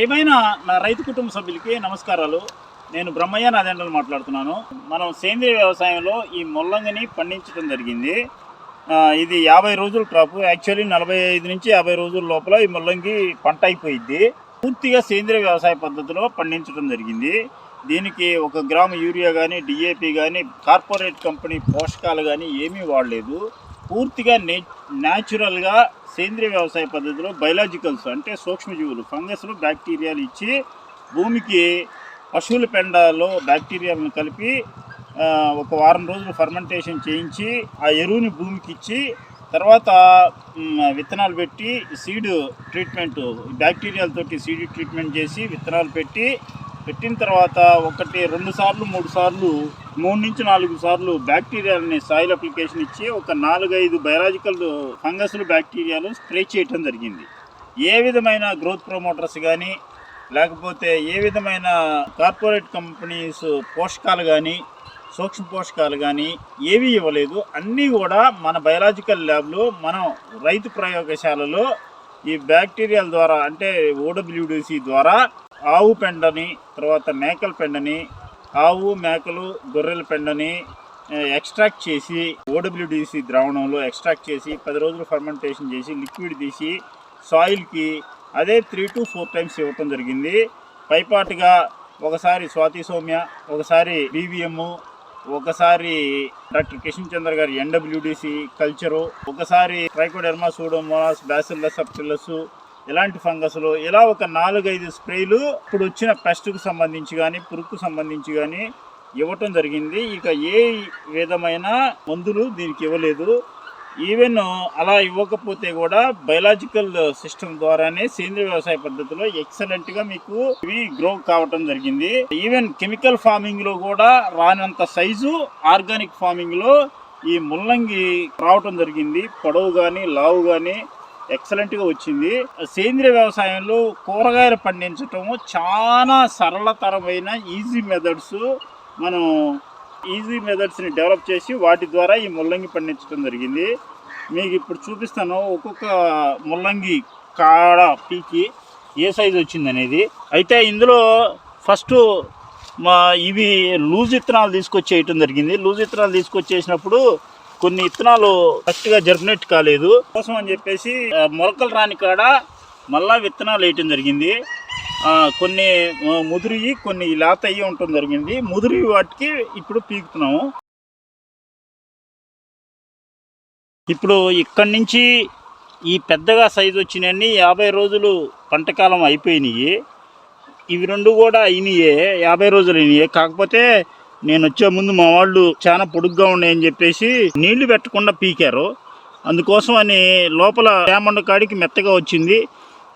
ప్రియమైన నా రైతు కుటుంబ సభ్యులకి నమస్కారాలు. నేను బ్రహ్మయ్య నాదెండలు మాట్లాడుతున్నాను. మనం సేంద్రియ వ్యవసాయంలో ఈ ముల్లంగిని పండించడం జరిగింది. ఇది యాభై రోజుల క్రాప్ యాక్చువల్లీ నలభై ఐదు నుంచి యాభై రోజుల లోపల ఈ ముల్లంగి పంట అయిపోయింది పూర్తిగా సేంద్రియ వ్యవసాయ పద్ధతిలో పండించడం జరిగింది. దీనికి ఒక గ్రాము యూరియా కానీ డిఏపి కానీ కార్పొరేట్ కంపెనీ పోషకాలు కానీ ఏమీ వాడలేదు. పూర్తిగా నే న్యాచురల్గా సేంద్రియ వ్యవసాయ పద్ధతిలో బయలాజికల్స్ అంటే సూక్ష్మజీవులు ఫంగస్లు బ్యాక్టీరియాలు ఇచ్చి భూమికి పశువుల పెండాలో బ్యాక్టీరియాలను కలిపి ఒక వారం రోజులు ఫర్మెంటేషన్ చేయించి ఆ ఎరువుని భూమికి ఇచ్చి తర్వాత విత్తనాలు పెట్టి సీడ్ ట్రీట్మెంట్ బ్యాక్టీరియాలతోటి సీడ్ ట్రీట్మెంట్ చేసి విత్తనాలు పెట్టి పెట్టిన తర్వాత ఒకటి రెండు సార్లు మూడు సార్లు మూడు నుంచి నాలుగు సార్లు బ్యాక్టీరియాలని సాయిల్ అప్లికేషన్ ఇచ్చి ఒక నాలుగైదు బయలాజికల్ ఫంగస్లు బ్యాక్టీరియాలు స్ప్రే చేయటం జరిగింది. ఏ విధమైన గ్రోత్ ప్రమోటర్స్ కానీ లేకపోతే ఏ విధమైన కార్పొరేట్ కంపెనీస్ పోషకాలు కానీ సూక్ష్మ పోషకాలు కానీ ఏవి ఇవ్వలేదు. అన్నీ కూడా మన బయలాజికల్ ల్యాబ్లో మనం రైతు ప్రయోగశాలలో ఈ బ్యాక్టీరియాల ద్వారా అంటే ఓడబ్ల్యూడిసి ద్వారా ఆవు పెండని తర్వాత మేకల పెండని ఆవు మేకలు గొర్రెల పెండని ఎక్స్ట్రాక్ట్ చేసి ఓడబ్ల్యూడిసి ద్రావణంలో ఎక్స్ట్రాక్ట్ చేసి పది రోజులు ఫర్మెంటేషన్ చేసి లిక్విడ్ తీసి సాయిల్కి అదే త్రీ టు ఫోర్ టైమ్స్ ఇవ్వటం జరిగింది. పైపాటుగా ఒకసారి స్వాతి సౌమ్య ఒకసారి బీవీఎం ఒకసారి డాక్టర్ కిషన్ చంద్ర గారి ఎన్డబ్ల్యూడిసి కల్చరు ఒకసారి ట్రైకోడెర్మా సూడోమోనాస్ బ్యాసిల్లస్ సప్టిల్లస్ ఎలాంటి ఫంగస్లు ఇలా ఒక నాలుగైదు స్ప్రేలు ఇప్పుడు వచ్చిన పెస్ట్కు సంబంధించి కానీ పురుగుకు సంబంధించి కానీ ఇవ్వటం జరిగింది. ఇక ఏ విధమైన మందులు దీనికి ఇవ్వలేదు. ఈవెన్ అలా ఇవ్వకపోతే కూడా బయలాజికల్ సిస్టమ్ ద్వారానే సేంద్రియ వ్యవసాయ పద్ధతిలో ఎక్సలెంట్గా మీకు ఇవి గ్రో కావటం జరిగింది. ఈవెన్ కెమికల్ ఫార్మింగ్లో కూడా రానంత సైజు ఆర్గానిక్ ఫార్మింగ్లో ఈ ముల్లంగి రావటం జరిగింది. పొడవు కానీ లావు కానీ ఎక్సలెంట్గా వచ్చింది. సేంద్రియ వ్యవసాయంలో కూరగాయలు పండించటము చాలా సరళతరమైన ఈజీ మెథడ్స్ మనం ఈజీ మెథడ్స్ని డెవలప్ చేసి వాటి ద్వారా ఈ ముల్లంగి పండించడం జరిగింది. మీకు ఇప్పుడు చూపిస్తాను ఒక్కొక్క ముల్లంగి కాడ పీకి ఏ సైజు వచ్చింది అనేది అయితే ఇందులో ఫస్ట్ మా ఇవి లూజ్ ఇత్తనాలు తీసుకొచ్చేయటం జరిగింది. లూజ్ ఇత్తనాలు తీసుకొచ్చేసినప్పుడు కొన్ని విత్తనాలు కరెక్ట్గా జర్మినేట్ కాలేదు. కోసం అని చెప్పేసి మొలకలు రాని కాడ మళ్ళా విత్తనాలు వేయటం జరిగింది. కొన్ని ముదిరివి కొన్ని లేత అయ్యి ఉండటం జరిగింది. ముదిరి వాటికి ఇప్పుడు పీకుతున్నాము. ఇప్పుడు ఇక్కడి నుంచి ఈ పెద్దగా సైజు వచ్చినన్ని యాభై రోజులు పంటకాలం అయిపోయినాయి. ఇవి రెండు కూడా అయినాయే యాభై రోజులు అయినాయి. కాకపోతే నేను వచ్చే ముందు మా వాళ్ళు చాలా పొడుగ్గా ఉన్నాయని చెప్పేసి నీళ్ళు పెట్టకుండా పీకారు. అందుకోసం అని లోపల తేమ ఉన్న కాడికి మెత్తగా వచ్చింది.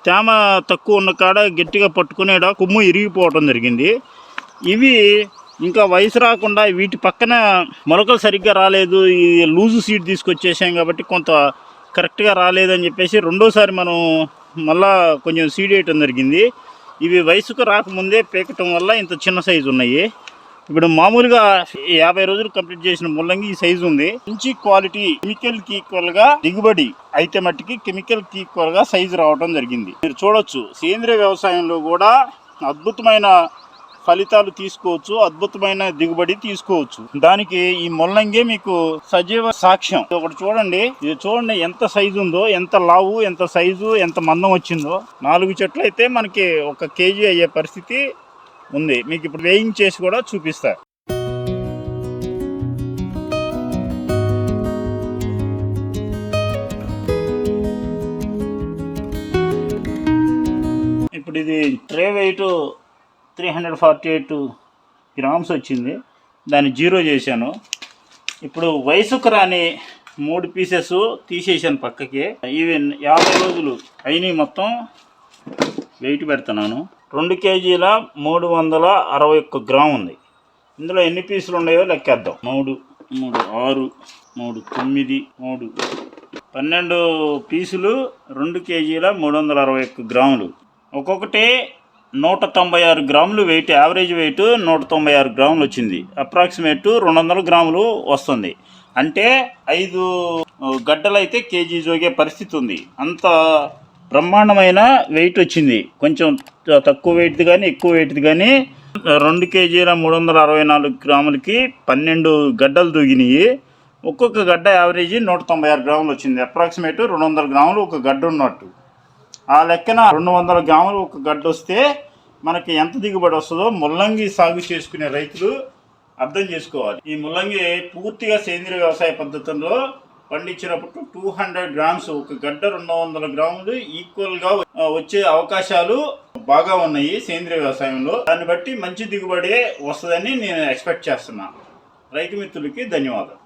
తేమ తక్కువ ఉన్న కాడ గట్టిగా పట్టుకునేడ కొమ్ము ఇరిగిపోవడం జరిగింది. ఇవి ఇంకా వయసు రాకుండా వీటి పక్కన మొలకలు సరిగ్గా రాలేదు. ఈ లూజు సీడ్ తీసుకొచ్చేసాం కాబట్టి కొంత కరెక్ట్గా రాలేదని చెప్పేసి రెండోసారి మనం మళ్ళా కొంచెం సీడ్ వేయటం జరిగింది. ఇవి వయసుకు రాకముందే పీకటం వల్ల ఇంత చిన్న సైజు ఉన్నాయి. ఇప్పుడు మామూలుగా యాభై రోజులు కంప్లీట్ చేసిన ముల్లంగి ఈ సైజు ఉంది. మంచి క్వాలిటీ కెమికల్కి ఈక్వల్గా దిగుబడి అయితే మట్టికి కెమికల్కి ఈక్వల్గా సైజు రావడం జరిగింది. మీరు చూడొచ్చు సేంద్రియ వ్యవసాయంలో కూడా అద్భుతమైన ఫలితాలు తీసుకోవచ్చు అద్భుతమైన దిగుబడి తీసుకోవచ్చు. దానికి ఈ ముల్లంగే మీకు సజీవ సాక్ష్యం. ఒకటి చూడండి ఇది చూడండి ఎంత సైజు ఉందో ఎంత లావు ఎంత సైజు ఎంత మందం వచ్చిందో. నాలుగు చెట్లు అయితే మనకి ఒక కేజీ అయ్యే పరిస్థితి ఉంది. మీకు ఇప్పుడు వేయింగ్ చేసి కూడా చూపిస్తా. ఇప్పుడు ఇది tray weight three hundred forty eight grams వచ్చింది. దాన్ని జీరో చేశాను. ఇప్పుడు వయసుకు రాని మూడు పీసెస్ తీసేసాను పక్కకి. ఈవెన్ యాభై రోజులు అయినాయి మొత్తం. వెయిట్ పెడుతున్నాను. రెండు కేజీల మూడు వందల అరవై ఒక్క గ్రామ్ ఉంది. ఇందులో ఎన్ని పీసులు ఉన్నాయో లెక్కేద్దాం. మూడు మూడు ఆరు మూడు తొమ్మిది మూడు పన్నెండు పీసులు రెండు కేజీల మూడు వందల అరవై ఒక్క గ్రాములు. ఒక్కొక్కటి నూట తొంభై ఆరు గ్రాములు వెయిట్ యావరేజ్ వెయిట్ నూట తొంభై ఆరు గ్రాములు వచ్చింది. అప్రాక్సిమేట్ రెండు వందల గ్రాములు వస్తుంది. అంటే ఐదు గడ్డలు అయితే కేజీ జోగే పరిస్థితి ఉంది. అంత బ్రహ్మాండమైన వెయిట్ వచ్చింది. కొంచెం తక్కువ వెయిట్ది కానీ ఎక్కువ వెయిట్ది కానీ రెండు కేజీల మూడు వందల అరవై నాలుగు గ్రాములకి పన్నెండు గడ్డలు దూగినాయి. ఒక్కొక్క గడ్డ యావరేజ్ నూట తొంభై ఆరు గ్రాములు వచ్చింది. అప్రాక్సిమేట్ రెండు వందల గ్రాములు ఒక గడ్డ ఉన్నట్టు. ఆ లెక్కన రెండు వందల గ్రాములు ఒక గడ్డ వస్తే మనకి ఎంత దిగుబడి వస్తుందో ముల్లంగి సాగు చేసుకునే రైతులు అర్థం చేసుకోవాలి. ఈ ముల్లంగి పూర్తిగా సేంద్రియ వ్యవసాయ పద్ధతుల్లో పండించినప్పుడు టూ హండ్రెడ్ గ్రామ్స్ ఒక గడ్డ రెండు వందల గ్రాములు ఈక్వల్గా వచ్చే అవకాశాలు బాగా ఉన్నాయి సేంద్రియ వ్యవసాయంలో. దాన్ని బట్టి మంచి దిగుబడి వస్తుందని నేను ఎక్స్పెక్ట్ చేస్తున్నాను. రైతు మిత్రులకి ధన్యవాదాలు.